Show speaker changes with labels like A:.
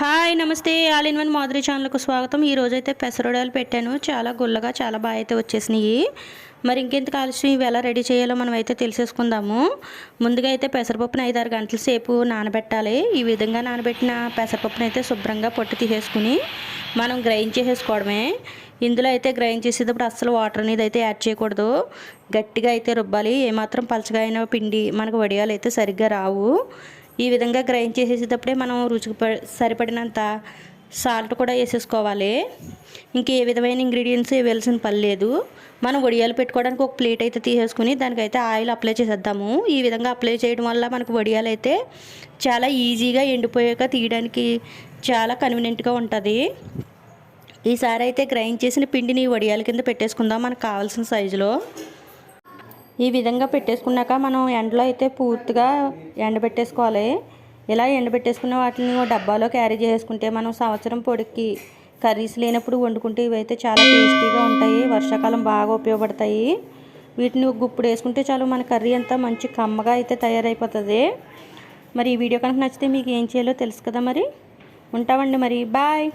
A: Hi నమస్తే. All in one Madhuri ఛానల్కు స్వాగతం. ఈ రోజు అయితే పెసరొడాలు పెట్టాను. చాలా గుల్లగా చాలా బాగా అయితే వచ్చేసినాయి. మరి ఇంకెంత ఆలస్యం? ఇవి ఎలా రెడీ చేయాలో మనం అయితే తెలిసేసుకుందాము. ముందుగా అయితే పెసరపప్పుని ఐదారు గంటల సేపు నానబెట్టాలి. ఈ విధంగా నానబెట్టిన పెసరపప్పును అయితే శుభ్రంగా పొట్టు తీసేసుకుని మనం గ్రైండ్ చేసేసుకోవడమే. ఇందులో అయితే గ్రైండ్ చేసేటప్పుడు అస్సలు వాటర్ అనేది అయితే యాడ్ చేయకూడదు. గట్టిగా అయితే రుబ్బాలి. ఏమాత్రం పలచగా అయిన పిండి మనకు వడియాలు అయితే సరిగ్గా రావు. ఈ విధంగా గ్రైండ్ చేసేటప్పుడే మనం రుచికి సరిపడినంత సాల్ట్ కూడా వేసేసుకోవాలి. ఇంకా ఏ విధమైన ఇంగ్రీడియంట్స్ వేయాల్సిన పని లేదు. మనం వడియాలు పెట్టుకోవడానికి ఒక ప్లేట్ అయితే తీసేసుకుని దానికైతే ఆయిల్ అప్లై చేసేద్దాము. ఈ విధంగా అప్లై చేయడం వల్ల మనకు వడియాలు అయితే చాలా ఈజీగా ఎండిపోయాక తీయడానికి చాలా కన్వీనియంట్గా ఉంటుంది. ఈసారి అయితే గ్రైండ్ చేసిన పిండిని వడియాల కింద పెట్టేసుకుందాం మనకు కావాల్సిన సైజులో. ఈ విధంగా పెట్టేసుకున్నాక మనం ఎండలో అయితే పూర్తిగా ఎండబెట్టేసుకోవాలి. ఇలా ఎండబెట్టేసుకున్న వాటిని డబ్బాలో క్యారీ చేసుకుంటే మనం సంవత్సరం పొడికి కర్రీస్ లేనప్పుడు వండుకుంటే ఇవైతే చాలా టేస్టీగా ఉంటాయి. వర్షాకాలం బాగా ఉపయోగపడతాయి. వీటిని గుప్పుడు వేసుకుంటే చాలు మన కర్రీ అంతా మంచి కమ్మగా అయితే తయారైపోతుంది. మరి ఈ వీడియో కనుక నచ్చితే మీకు ఏం చేయాలో తెలుసు కదా మరి? ఉంటామండి మరి. బాయ్.